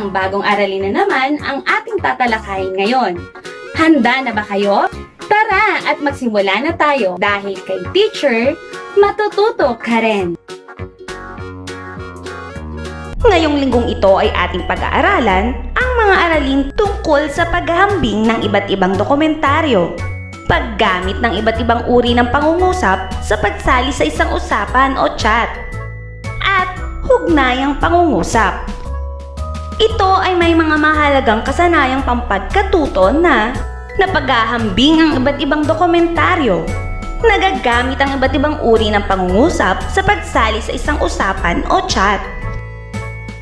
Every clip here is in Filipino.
Isang bagong aralin na naman ang ating tatalakayin ngayon. Handa na ba kayo? Tara at magsimula na tayo dahil kay teacher, matututo ka rin. Ngayong linggong ito ay ating pag-aaralan ang mga aralin tungkol sa paghahambing ng iba't ibang dokumentaryo. Paggamit ng iba't ibang uri ng pangungusap sa pagsali sa isang usapan o chat. At hugnayang pangungusap. Ito ay may mga mahalagang kasanayang pampagkatuto na napaghahambing ang iba't ibang dokumentaryo. Nagagamit ang iba't ibang uri ng pangungusap sa pagsali sa isang usapan o chat.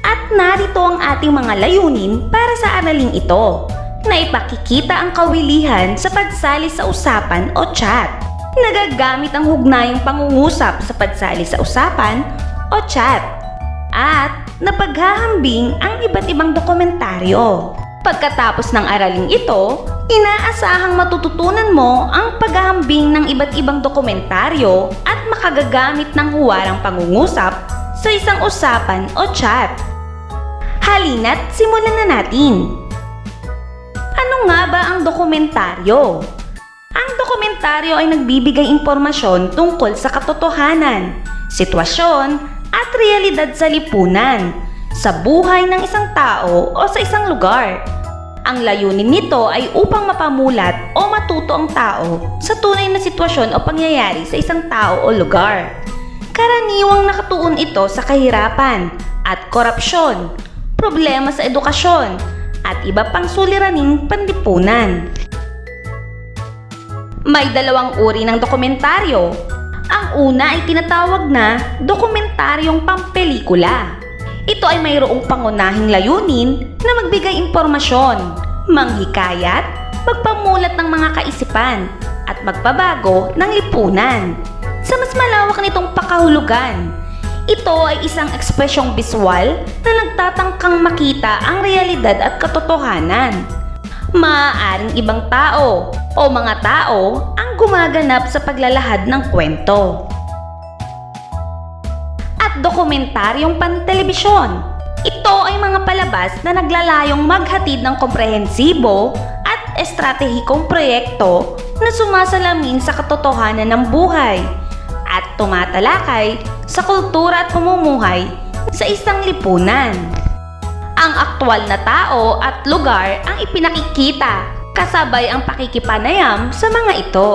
At narito ang ating mga layunin para sa araling ito na ipakikita ang kawilihan sa pagsali sa usapan o chat. Nagagamit ang hugnayang pangungusap sa pagsali sa usapan o chat. At napaghahambing ang iba't ibang dokumentaryo. Pagkatapos ng araling ito, inaasahang matututunan mo ang paghahambing ng iba't ibang dokumentaryo at makagagamit ng huwarang pangungusap sa isang usapan o chat. Halina't simulan na natin. Ano nga ba ang dokumentaryo? Ang dokumentaryo ay nagbibigay impormasyon tungkol sa katotohanan, sitwasyon, at realidad sa lipunan, sa buhay ng isang tao o sa isang lugar. Ang layunin nito ay upang mapamulat o matuto ang tao sa tunay na sitwasyon o pangyayari sa isang tao o lugar. Karaniwang nakatuon ito sa kahirapan at korupsyon, problema sa edukasyon, at iba pang suliraning panlipunan. May dalawang uri ng dokumentaryo. Una ay tinatawag na dokumentaryong pampelikula. Ito ay mayroong pangunahing layunin na magbigay impormasyon, manghikayat, magpamulat ng mga kaisipan, at magpabago ng lipunan. Sa mas malawak nitong pakahulugan, ito ay isang ekspresyong biswal na nagtatangkang makita ang realidad at katotohanan. Maaaring ibang tao o mga tao ang gumaganap sa paglalahad ng kwento. At dokumentaryong pantelebisyon. Ito ay mga palabas na naglalayong maghatid ng komprehensibo at estratehikong proyekto na sumasalamin sa katotohanan ng buhay at tumatalakay sa kultura at pamumuhay sa isang lipunan. Ang aktwal na tao at lugar ang ipinakikita kasabay ang pakikipanayam sa mga ito.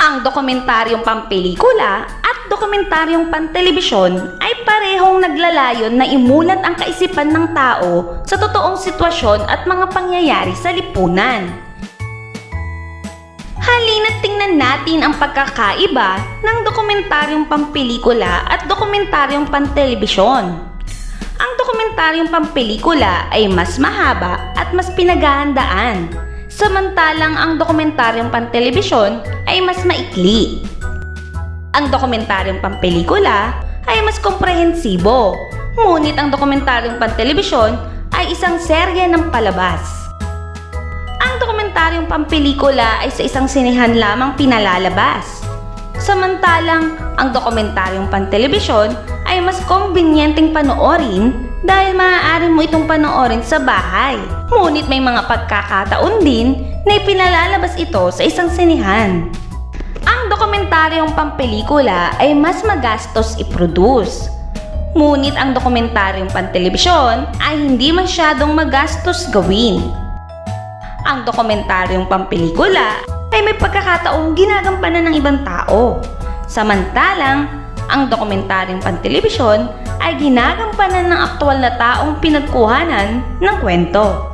Ang dokumentaryong pampelikula at dokumentaryong pantelebisyon ay parehong naglalayon na imulat ang kaisipan ng tao sa totoong sitwasyon at mga pangyayari sa lipunan. Halina't tingnan natin ang pagkakaiba ng dokumentaryong pampelikula at dokumentaryong pantelebisyon. Dokumentaryong pampelikula ay mas mahaba at mas pinaghahandaan, samantalang ang dokumentaryong pantelebisyon ay mas maikli. Ang dokumentaryong pampelikula ay mas komprehensibo, ngunit ang dokumentaryong pantelebisyon ay isang serye ng palabas. Ang dokumentaryong pampelikula ay sa isang sinehan lamang pinalalabas. Samantalang ang dokumentaryong pantelebisyon ay mas kumbinyenteng panoorin dahil maaari mo itong panoorin sa bahay. Ngunit may mga pagkakataon din na ipinalalabas ito sa isang sinehan. Ang dokumentaryong pampelikula ay mas magastos i-produce. Ngunit ang dokumentaryong pantelebisyon ay hindi masyadong magastos gawin. Ang dokumentaryong pampelikula ay may pagkakataong ginagampanan ng ibang tao. Samantalang, ang dokumentaryong pantelebisyon ay ginagampanan ng aktwal na taong pinagkuhanan ng kwento.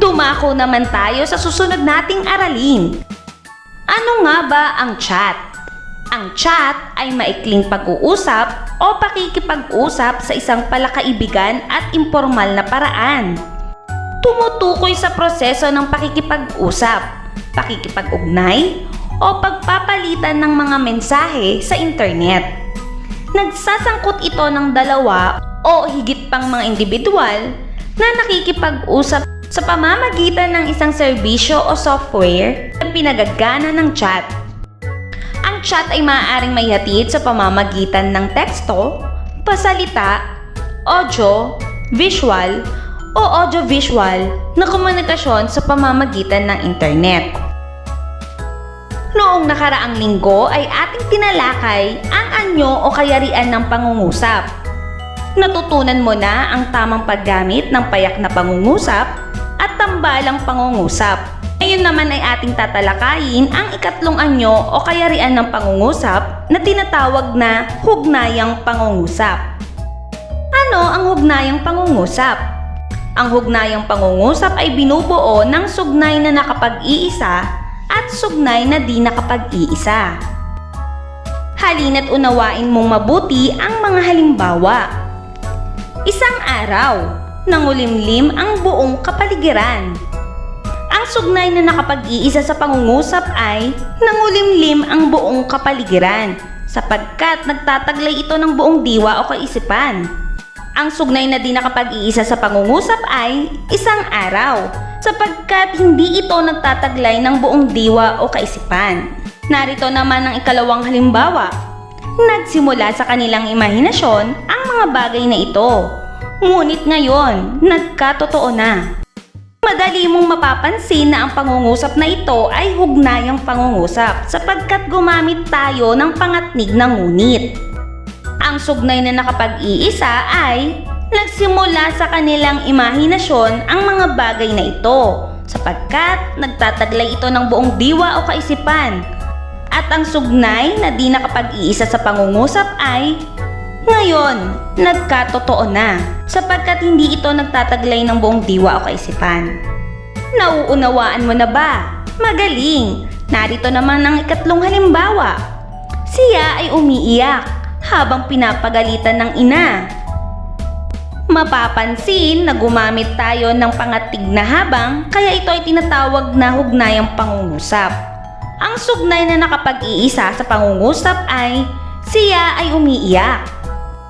Dumako naman tayo sa susunod nating aralin. Ano nga ba ang chat? Ang chat ay maikling pag-uusap o pakikipag-usap sa isang palakaibigan at impormal na paraan. Tumutukoy sa proseso ng pakikipag-usap, pakikipag-ugnay, o pagpapalitan ng mga mensahe sa internet. Nagsasangkot ito ng dalawa o higit pang mga individual na nakikipag-usap sa pamamagitan ng isang serbisyo o software na pinagagana ng chat. Ang chat ay maaaring may hatid sa pamamagitan ng teksto, pasalita, audio, visual, o audiovisual na komunikasyon sa pamamagitan ng internet. Noong nakaraang linggo ay ating tinalakay ang anyo o kayarian ng pangungusap. Natutunan mo na ang tamang paggamit ng payak na pangungusap at tambalang pangungusap. Ngayon naman ay ating tatalakayin ang ikatlong anyo o kayarian ng pangungusap na tinatawag na hugnayang pangungusap. Ano ang hugnayang pangungusap? Ang hugnayang pangungusap ay binubuo ng sugnay na nakapag-iisa at sugnay na di nakapag-iisa. Halina't unawain mong mabuti ang mga halimbawa. Isang araw, nangulimlim ang buong kapaligiran. Ang sugnay na nakapag-iisa sa pangungusap ay nangulimlim ang buong kapaligiran sapagkat nagtataglay ito ng buong diwa o kaisipan. Ang sugnay na di nakapag-iisa sa pangungusap ay isang araw sapagkat hindi ito nagtataglay ng buong diwa o kaisipan. Narito naman ang ikalawang halimbawa. Nagsimula sa kanilang imahinasyon ang mga bagay na ito. Ngunit ngayon, nagkatotoo na. Madali mong mapapansin na ang pangungusap na ito ay hugnayang pangungusap sapagkat gumamit tayo ng pangatnig na ngunit. Ang sugnay na nakapag-iisa ay nagsimula sa kanilang imahinasyon ang mga bagay na ito sapagkat nagtataglay ito ng buong diwa o kaisipan. At ang sugnay na di nakapag-iisa sa pangungusap ay ngayon, nagkatotoo na sapagkat hindi ito nagtataglay ng buong diwa o kaisipan. Nauunawaan mo na ba? Magaling! Narito naman ang ikatlong halimbawa. Siya ay umiiyak habang pinapagalitan ng ina. Mapapansin na gumamit tayo ng pangatig na habang kaya ito ay tinatawag na hugnayang pangungusap. Ang sugnay na nakapag-iisa sa pangungusap ay siya ay umiiyak.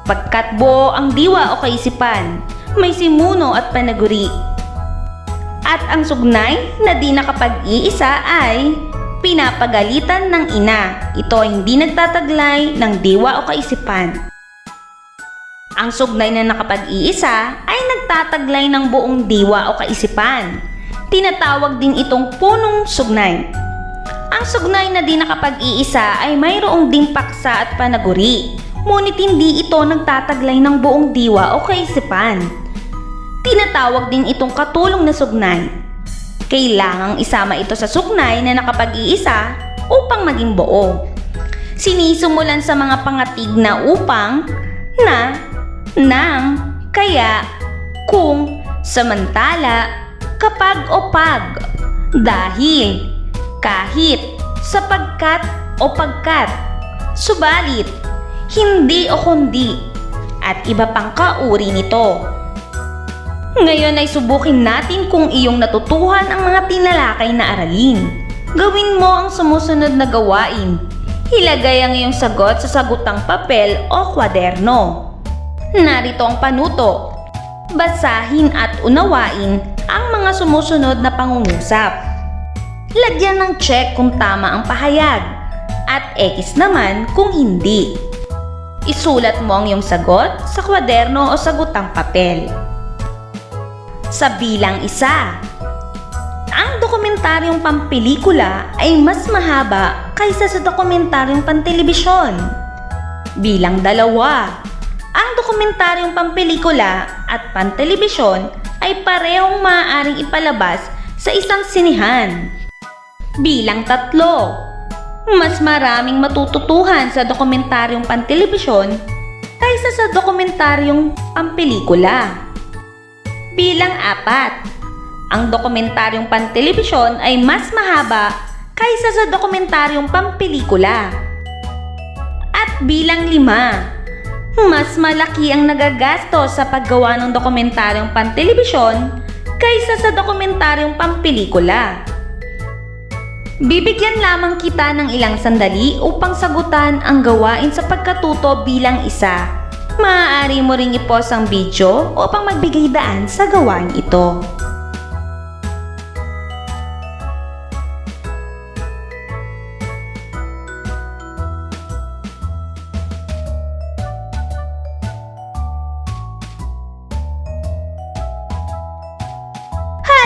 Pagkat buo ang diwa o kaisipan, may simuno at panaguri. At ang sugnay na di nakapag-iisa ay pinapagalitan ng ina. Ito ay hindi nagtataglay ng diwa o kaisipan. Ang sugnay na nakapag-iisa ay nagtataglay ng buong diwa o kaisipan. Tinatawag din itong punong sugnay. Ang sugnay na di nakapag-iisa ay mayroong ding paksa at panaguri, ngunit hindi ito nagtataglay ng buong diwa o kaisipan. Tinatawag din itong katulong na sugnay. Kailangang isama ito sa sugnay na nakapag-iisa upang maging buo. Sinisimulan sa mga pangatig na upang, na, nang, kaya, kung, samantala, kapag o pag, dahil, kahit, sapagkat o pagkat, subalit, hindi o kundi, at iba pang kauri nito. Ngayon ay subukin natin kung iyong natutuhan ang mga tinalakay na aralin. Gawin mo ang sumusunod na gawain. Ilagay ang iyong sagot sa sagutang papel o kwaderno. Narito ang panuto. Basahin at unawain ang mga sumusunod na pangungusap. Lagyan ng check kung tama ang pahayag at X naman kung hindi. Isulat mo ang iyong sagot sa kwaderno o sagutang papel. Sa bilang isa, ang dokumentaryong pampelikula ay mas mahaba kaysa sa dokumentaryong pantelebisyon. Bilang dalawa, ang dokumentaryong pampelikula at pantelebisyon ay parehong maaaring ipalabas sa isang sinihan. Bilang tatlo, mas maraming matututuhan sa dokumentaryong pantelebisyon kaysa sa dokumentaryong pampelikula. Bilang apat, ang dokumentaryong pantelebisyon ay mas mahaba kaysa sa dokumentaryong pampelikula. At bilang lima, mas malaki ang nagagastos sa paggawa ng dokumentaryong pantelebisyon kaysa sa dokumentaryong pampelikula. Bibigyan lamang kita ng ilang sandali upang sagutan ang gawain sa pagkatuto bilang isa. Maaari mo ring ipos ang video upang magbigay daan sa gawain ito.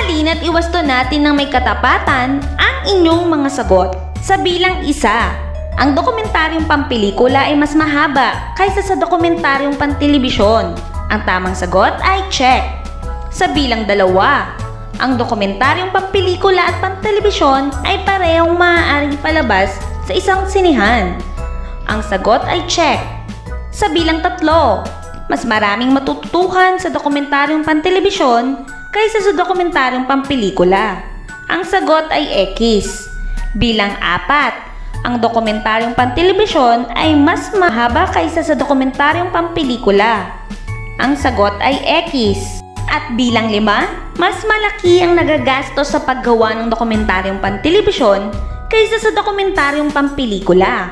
Halina't iwasto natin ng may katapatan ang inyong mga sagot sa bilang isa ang dokumentaryong pampelikula ay mas mahaba kaysa sa dokumentaryong pantelebisyon. Ang tamang sagot ay check. Sa bilang dalawa, ang dokumentaryong pampelikula at pantelebisyon ay parehong maaaring ipalabas sa isang sinihan. Ang sagot ay check. Sa bilang tatlo, mas maraming matututuhan sa dokumentaryong pantelebisyon kaysa sa dokumentaryong pampelikula. Ang sagot ay X. Bilang apat, ang dokumentaryong pantelebisyon ay mas mahaba kaysa sa dokumentaryong pampelikula. Ang sagot ay X. At bilang lima, mas malaki ang nagagastos sa paggawa ng dokumentaryong pantelebisyon kaysa sa dokumentaryong pampelikula.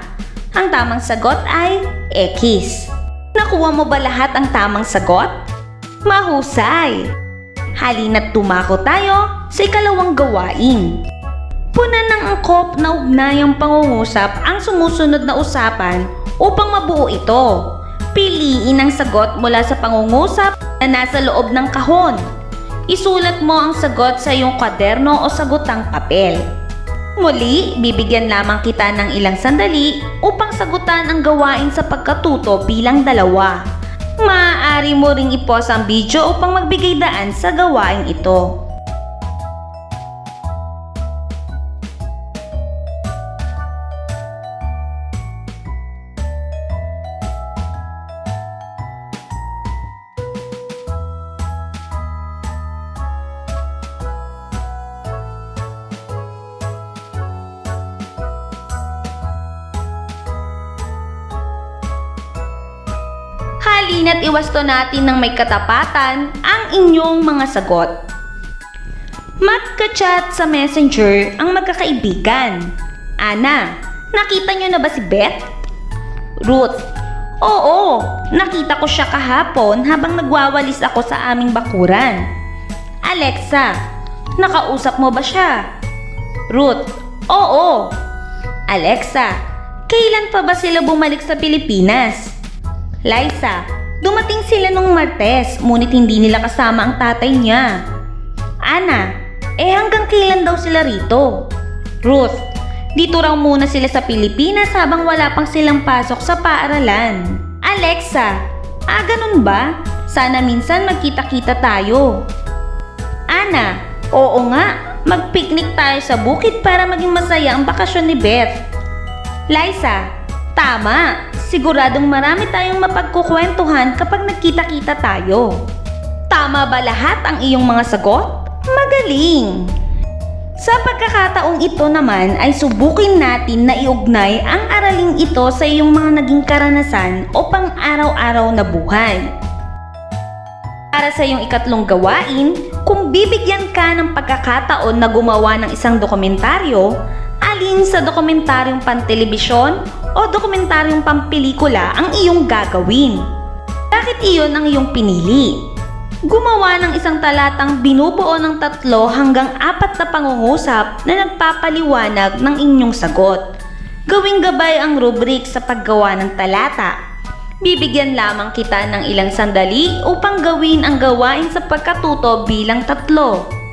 Ang tamang sagot ay X. Nakuha mo ba lahat ang tamang sagot? Mahusay! Halina't tumako tayo sa ikalawang gawain. Punan ng angkop na ugnayang pangungusap ang sumusunod na usapan upang mabuo ito. Piliin ang sagot mula sa pangungusap na nasa loob ng kahon. Isulat mo ang sagot sa iyong kwaderno o sagutang papel. Muli, bibigyan lamang kita ng ilang sandali upang sagutan ang gawain sa pagkatuto bilang dalawa. Maaari mo ring ipos ang video upang magbigay daan sa gawain ito. Halina't iwasto natin ng may katapatan ang inyong mga sagot. Magka-chat sa messenger ang magkakaibigan. Ana, nakita niyo na ba si Beth? Ruth, oo, nakita ko siya kahapon habang nagwawalis ako sa aming bakuran. Alexa, nakausap mo ba siya? Ruth, oo. Alexa, kailan pa ba sila bumalik sa Pilipinas? Liza, dumating sila nung Martes, ngunit hindi nila kasama ang tatay niya. Ana, eh hanggang kailan daw sila rito? Ruth, dito raw muna sila sa Pilipinas habang wala pang silang pasok sa paaralan. Alexa, ah ganun ba? Sana minsan magkita-kita tayo. Ana, oo nga, mag-picnic tayo sa bukid para maging masaya ang bakasyon ni Beth. Liza, tama. Siguradong marami tayong mapagkukwentuhan kapag nagkita-kita tayo. Tama ba lahat ang iyong mga sagot? Magaling! Sa pagkakataong ito naman ay subukin natin na iugnay ang araling ito sa iyong mga naging karanasan o pang-araw-araw na buhay. Para sa iyong ikatlong gawain, kung bibigyan ka ng pagkakataon na gumawa ng isang dokumentaryo, alin sa dokumentaryong pantelebisyon o dokumentaryong pampelikula ang iyong gagawin? Bakit iyon ang iyong pinili? Gumawa ng isang talatang binubuo ng tatlo hanggang apat na pangungusap na nagpapaliwanag ng inyong sagot. Gawing gabay ang rubrik sa paggawa ng talata. Bibigyan lamang kita ng ilang sandali upang gawin ang gawain sa pagkatuto bilang tatlo.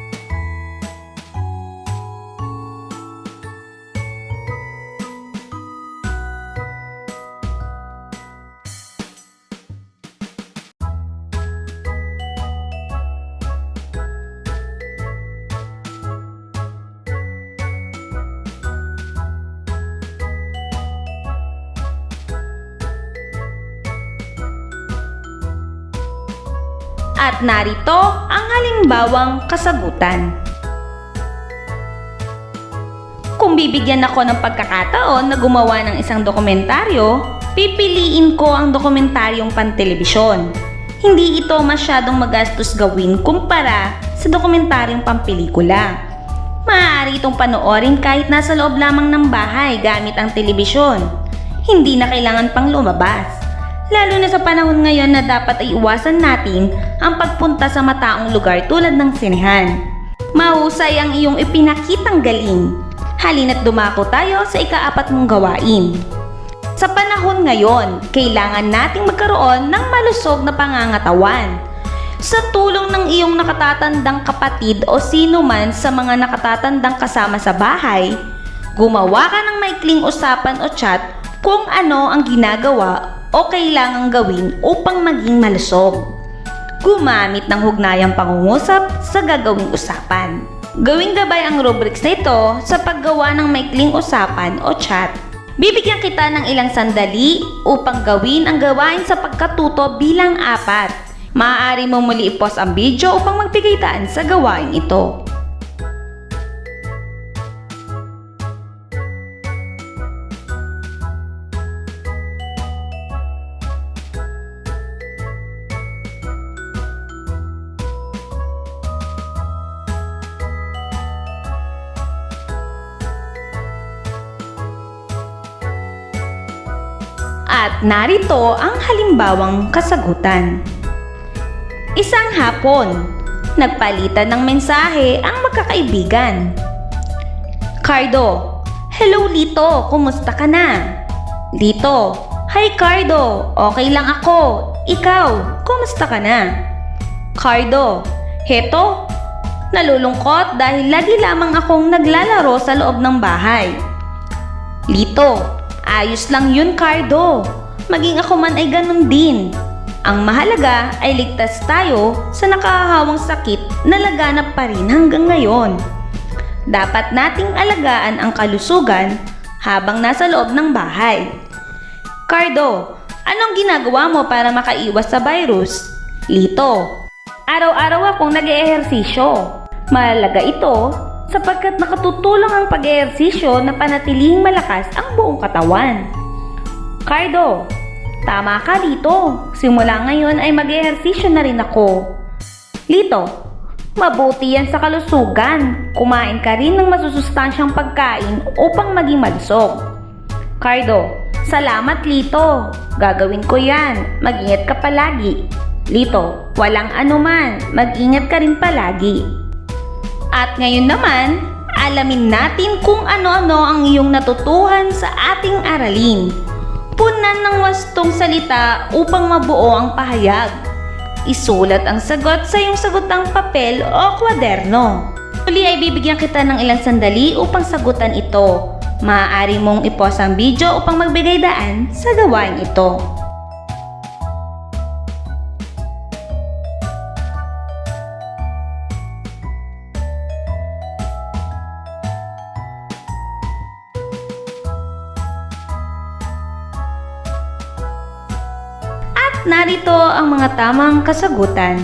At narito ang halimbawang kasagutan. Kung bibigyan ako ng pagkakataon na gumawa ng isang dokumentaryo, pipiliin ko ang dokumentaryong pantelebisyon. Hindi ito masyadong magastos gawin kumpara sa dokumentaryong pampelikula. Maaari itong panoorin kahit nasa loob lamang ng bahay gamit ang telebisyon. Hindi na kailangan pang lumabas. Lalo na sa panahon ngayon na dapat ay iwasan natin ang pagpunta sa mataong lugar tulad ng sinehan. Mahusay ang iyong ipinakitang galing. Halina't dumako tayo sa ikaapat mong gawain. Sa panahon ngayon, kailangan nating magkaroon ng malusog na pangangatawan. Sa tulong ng iyong nakatatandang kapatid o sino man sa mga nakatatandang kasama sa bahay, gumawa ka ng maikling usapan o chat kung ano ang ginagawa o kailangang gawin upang maging malusog. Gumamit ng hugnayang pangungusap sa gagawing usapan. Gawing gabay ang rubrics na ito sa paggawa ng maikling usapan o chat. Bibigyan kita ng ilang sandali upang gawin ang gawain sa pagkatuto bilang apat. Maaari mo muli i-pause ang video upang magbigay daan sa gawain ito. Narito ang halimbawang kasagutan. Isang hapon, nagpalitan ng mensahe ang magkakaibigan. Cardo, Hello Lito, kumusta ka na? Lito, Hi Cardo, okay lang ako. Ikaw, kumusta ka na? Cardo, Heto, nalulungkot dahil lagi lamang akong naglalaro sa loob ng bahay. Lito, ayos lang yun Cardo. Maging ako man ay ganun din. Ang mahalaga ay ligtas tayo sa nakahawang sakit na laganap pa rin hanggang ngayon. Dapat nating alagaan ang kalusugan habang nasa loob ng bahay. Cardo, anong ginagawa mo para makaiwas sa virus? Lito, araw-araw akong nag-eehersisyo. Mahalaga ito sapagkat nakatutulong ang pag-ehersisyo na panatilihing malakas ang buong katawan. Cardo, tama ka dito. Simula ngayon ay mag-ehersisyo na rin ako. Lito, mabuti yan sa kalusugan. Kumain ka rin ng masusustansyang pagkain upang maging malusog. Cardo, salamat Lito. Gagawin ko yan. Mag-ingat ka palagi. Lito, walang anuman. Mag-ingat ka rin palagi. At ngayon naman, alamin natin kung ano-ano ang iyong natutuhan sa ating aralin. Punan ng wastong salita upang mabuo ang pahayag. Isulat ang sagot sa iyong sagotang papel o kwaderno. Muli ay bibigyan kita ng ilang sandali upang sagutan ito. Maaari mong ipos ang video upang magbigay daan sa gawain ito. Mga tamang kasagutan.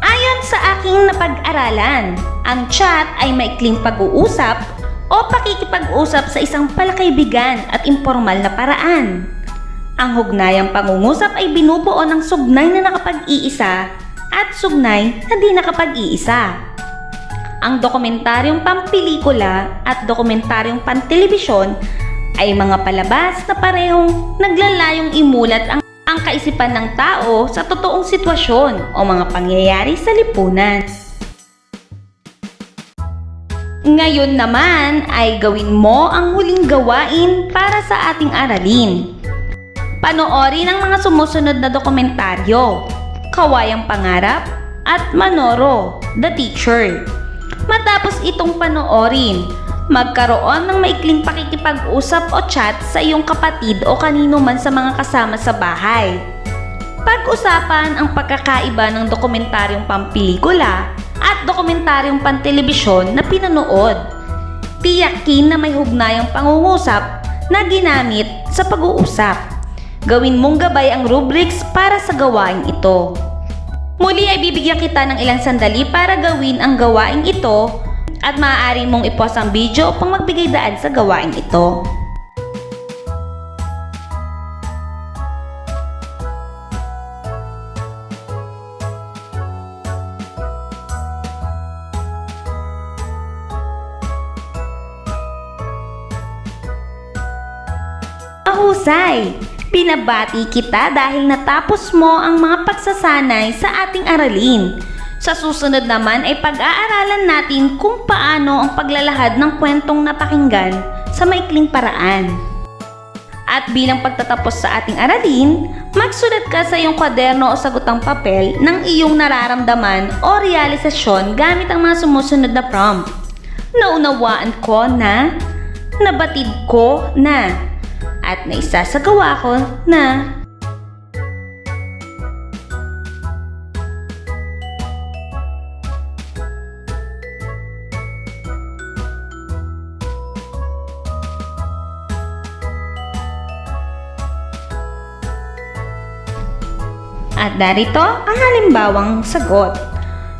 Ayon sa aking napag-aralan, ang chat ay maikling pag-uusap o pakikipag-usap sa isang palakaibigan at impormal na paraan. Ang hugnayang pangungusap ay binubuo ng sugnay na nakapag-iisa at sugnay na di nakapag-iisa. Ang dokumentaryong pampelikula at dokumentaryong pantelebisyon ay mga palabas na parehong naglalayong imulat ang, ang kaisipan ng tao sa totoong sitwasyon o mga pangyayari sa lipunan. Ngayon naman ay gawin mo ang huling gawain para sa ating aralin. Panoorin ang mga sumusunod na dokumentaryo, Kawayang Pangarap at Manoro, The Teacher. Matapos itong panoorin, magkaroon ng maikling pakikipag-usap o chat sa iyong kapatid o kanino man sa mga kasama sa bahay. Pag-usapan ang pagkakaiba ng dokumentaryong pampelikula at dokumentaryong pantelebisyon na pinanood. Tiyakin na may hugnayang pangungusap na ginamit sa pag-uusap. Gawin mong gabay ang rubrics para sa gawain ito. Muli ay bibigyan kita ng ilang sandali para gawin ang gawain ito at maaari mong ipos ang video upang magbigay daan sa gawain ito. Mahusay! Pinabati kita dahil natapos mo ang mga pagsasanay sa ating aralin. Sa susunod naman ay pag-aaralan natin kung paano ang paglalahad ng kwentong napakinggan sa maikling paraan. At bilang pagtatapos sa ating aralin, magsulat ka sa iyong kwaderno o sagutang papel ng iyong nararamdaman o realisasyon gamit ang mga sumusunod na prompt. Naunawaan ko na, nabatid ko na, at naisasagawa ko na. Narito ang halimbawang sagot.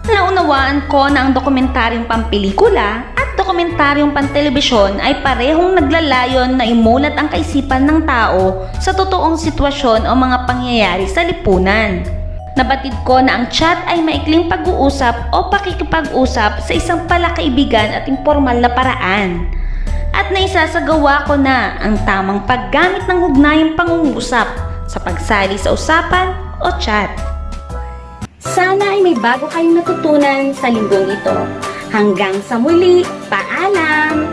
Naunawaan ko na ang dokumentaryong pampelikula at dokumentaryong pantelebisyon ay parehong naglalayon na imulat ang kaisipan ng tao sa totoong sitwasyon o mga pangyayari sa lipunan. Nabatid ko na ang chat ay maikling pag-uusap o pakikipag-usap sa isang palakaibigan at informal na paraan. At naisasagawa ko na ang tamang paggamit ng hugnayang pangungusap sa pagsali sa usapan o chat. Sana ay may bago kayong natutunan sa linggong ito. Hanggang sa muli, paalam!